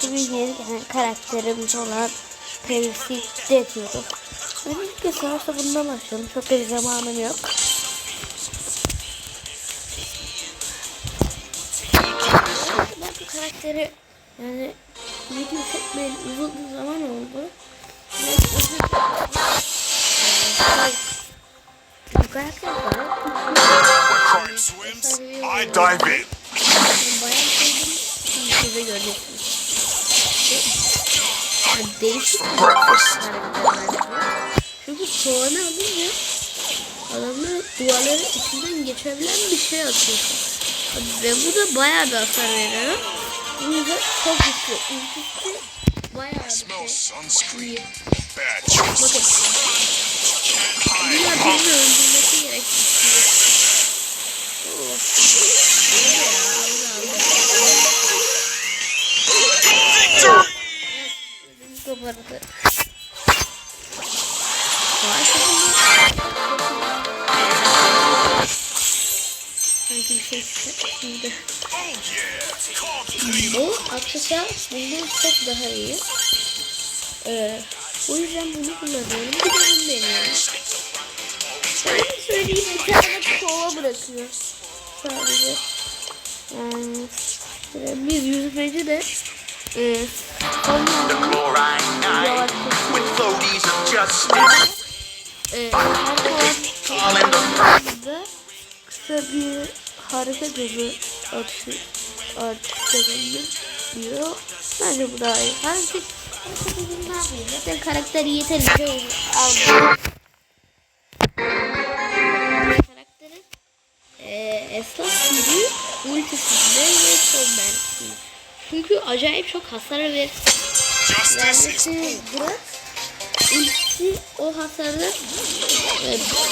Tabii yeni gelen karakterimiz olan Paris'i de diyorum. Öncelikle savaşta bundan başlayalım. Çok bir zamanım yok. Ben bu karakteri yani video çekmeyeli uzun bir zaman oldu. Bu karakter swims, I dive in. Bayağı sevdim. Size göreceksiniz. Değişik. Çünkü soğanı alınca adamlar duvarların içinden geçebilen bir şey atıyorsun. Ve bu da bayağı bir hasar veriyor. Bu yüzden çok güçlü. Ultisi bayağı bir şey. iyi. Bakın. İlla birini öldürmesi gerek. Oh. Kabardı. Sanki bir şey çıktı. Bu aksesuar bundan çok daha iyi. Ee, o yüzden bunu kullanıyorum. Bir de bunu deniyorum. Ben söyleyeyim bir tane kova bırakıyor. Sadece. Yani, işte biz yüzmeci de e, e, kısa bir hareket hızı atışı atıştırılır diyor. Bence bu daha iyi. Hareket hareket hızını ne yapayım? Zaten karakteri yeterince aldı. Karakterin e, esas gücü ultisinde ve son mermisi. Çünkü acayip çok hasar is Vermesi bırak. Ultisi o hasarda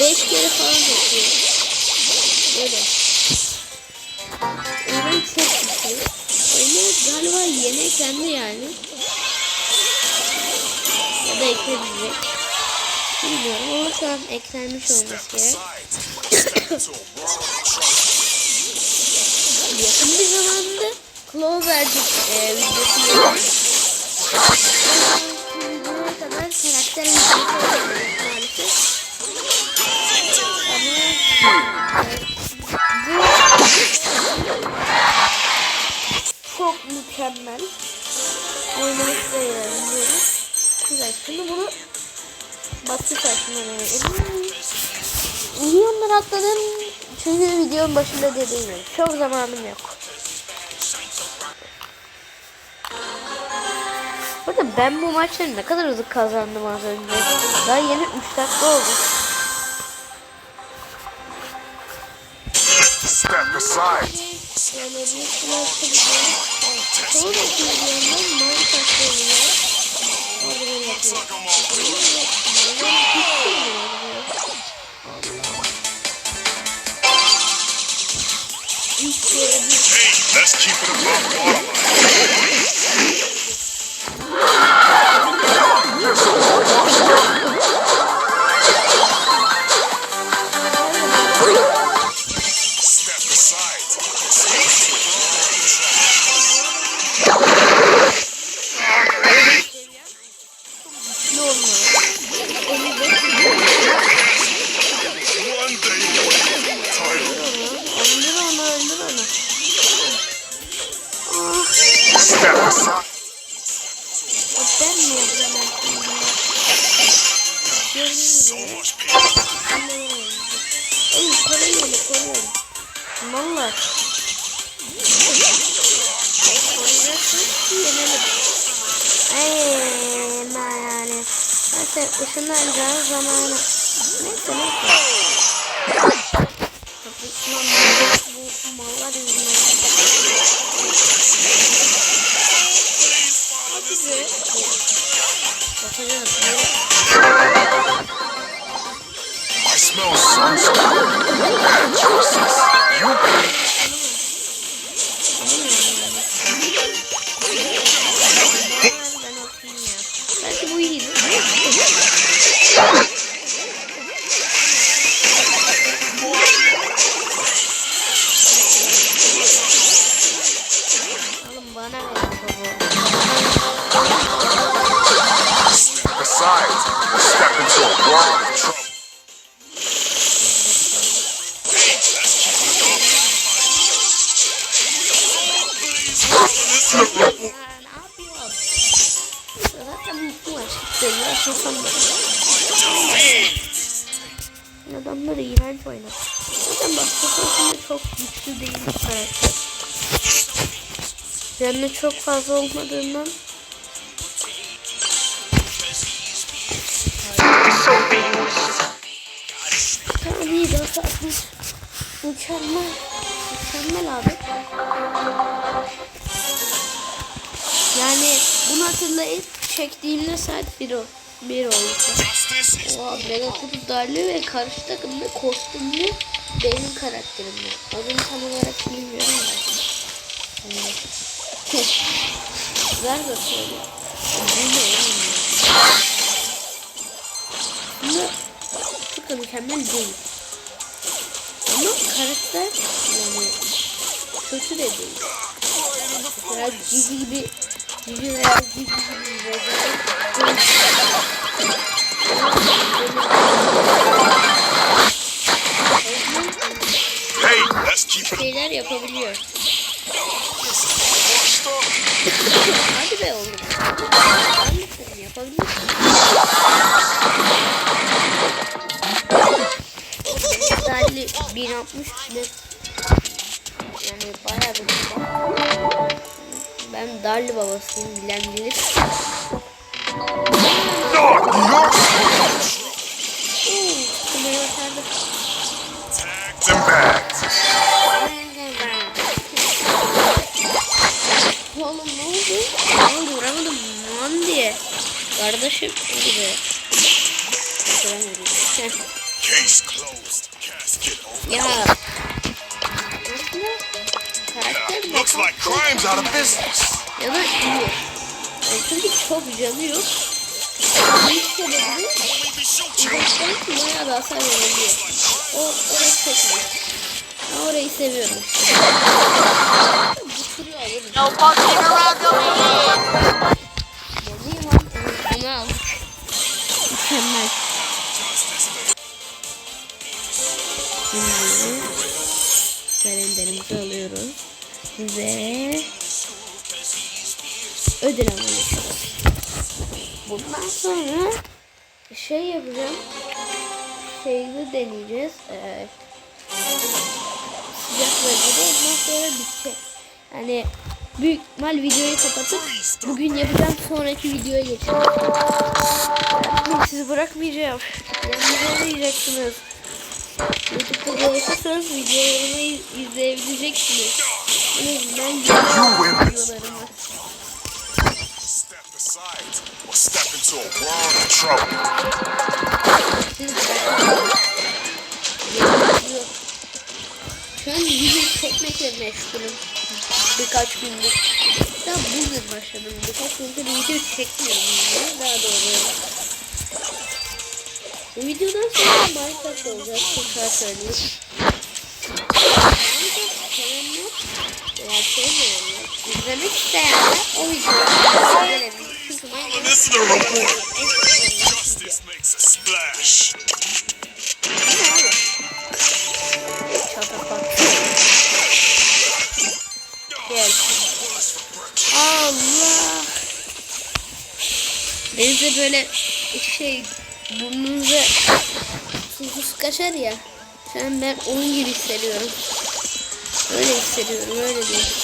5 kere falan yapıyor. Böyle. O yüzden çok güçlü. Onu galiba yeni eklendi yani. Ya da eklenecek. Bilmiyorum ama şu an eklenmiş olması gerek. Yakın bir zamanda Clover'cik e, videosu yapacağım. Videoya kadar karakter videosu maalesef. Bu çok mükemmel. Oynamak da diyorum. Güzel. Şimdi bunu basit saçmadan oynayalım. Milyonları atladım. Çünkü videonun başında dediğim gibi çok zamanım yok. Ben bu maçları ne kadar hızlı kazandım az önce. Daha yeni 3 dakika oldu. Step aside. Hey, let's keep it above waterline. Aside. ben mi yapacağım. Oğlum koruyun onu, koruyun. Mallar. Koruyacaksın ki yenelim. Eee, yani. Zaten ışınlanacağız zamanı. Neyse neyse. Kapışmam bu mallar yüzünden. I smell sunscreen. Bad choices. You ne yapıyor? Zaten bu maç gitti. Yaşasam da. Adamlar iğrenç oynadı. Zaten başkasında çok güçlü değil bu karakter. Canı çok fazla olmadığından iyi daha satmış. Mükemmel. Mükemmel abi. Bunu hatırlayıp çektiğimde saat 1 o. 1 oldu. Oha Bellatrix darlı ve karşı takımda kostümlü benim karakterimde. Adını tam olarak bilmiyorum da. Yani. Ver de söyle. Ya? Aslında çok mükemmel değil. Ama karakter yani kötü de değil. Mesela Cici gibi Şeyler yapabiliyor. Hadi be oğlum. Seni yapabilirsin. Dalli 1060 net. Yani bayağı bir. Ben Darlı babasıyım bilen bilir. Oğlum ne oldu? Oldu vuramadım lan diye. Kardeşim be. Vuramadım. Case closed. Casket. Ya. Looks like crime's out of business. Ya da iyi. Yani çünkü çok canı yok. Bir sebebi uzaktan bayağı da hasar verebiliyor. O orası çok iyi. Ben orayı seviyorum. Alırım. No fucking around. Deneyim lan. Onu aldık. Mükemmel. Şimdi kalenderimizi alıyoruz. Ve ödül alıyoruz. Bundan sonra şey yapacağım. Şeyini deneyeceğiz. Evet. Sıcak bölgede ondan sonra bitecek. Yani büyük ihtimal videoyu kapatıp bugün yapacağım sonraki videoya geçeceğim. Ben sizi bırakmayacağım. Yanınıza arayacaksınız. Youtube'da dolaşırsanız videolarımı iz- izleyebileceksiniz. En azından güzel videolarımı. Aside or step into a world of trouble. Şu an video çekmekle meşgulüm. Birkaç gündür. Daha bugün başladım. Birkaç gündür video çekmiyorum. ya, Daha doğru. Bu videodan sonra Minecraft olacak. Tekrar söyleyeyim. Minecraft sevenler veya sevmeyenler, izlemek isteyenler o videoyu izleyebilir. To the report. Justice makes a splash. Gel. Allah. Benimde böyle şey burnunuza sus kaçar ya. Şu an ben onun gibi hissediyorum. Öyle hissediyorum öyle değil.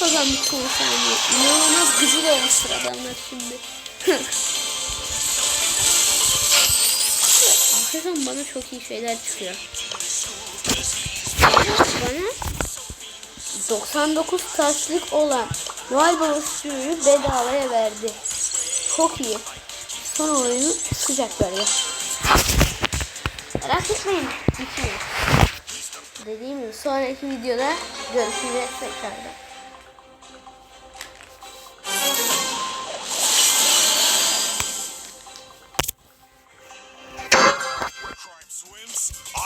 kazandık son saniye. İnanılmaz de olmuştur adamlar şimdi. Hakikaten bana çok iyi şeyler çıkıyor. Bana 99 taşlık olan Noel Babası'yı bedavaya verdi. Çok iyi. Son oyunu sıcak böyle. Merak etmeyin. Dediğim gibi sonraki videoda görüşürüz tekrardan.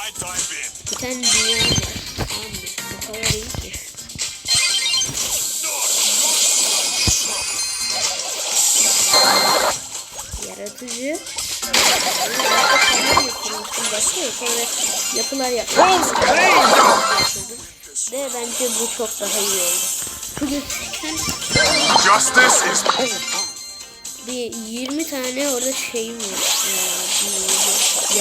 Bir tane dünya var. Yaratıcı. Yapılar. Ve bence bu çok daha iyi oldu. Justice is bir 20 tane orada şeyim var. Ee, bir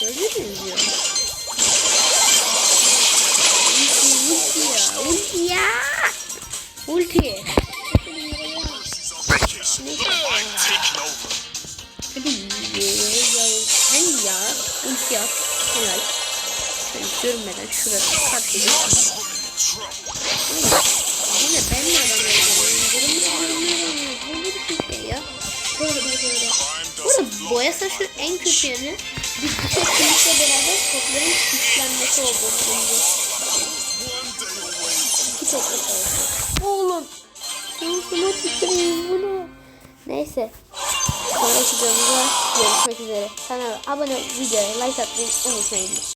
Gördünüz mü? Ulti, ulti ya. Ulti ya. Ulti. Hadi. Sen ya. Ulti yap. Helal. Şöyle görmeden in trouble. Bu ne ben mi adam öldürüyorum? Bu ne bir şey ya? Böyle böyle. Bu arada boya saçın en kötü yanı bıçak kılıçla beraber topların güçlenmesi olduğunu away. İki topla savaşı. Oğlum. Şansıma tüküreyim bunu. Neyse. Sonraki videomuzda görüşmek üzere. Kanala abone ol, videoya like atmayı unutmayın.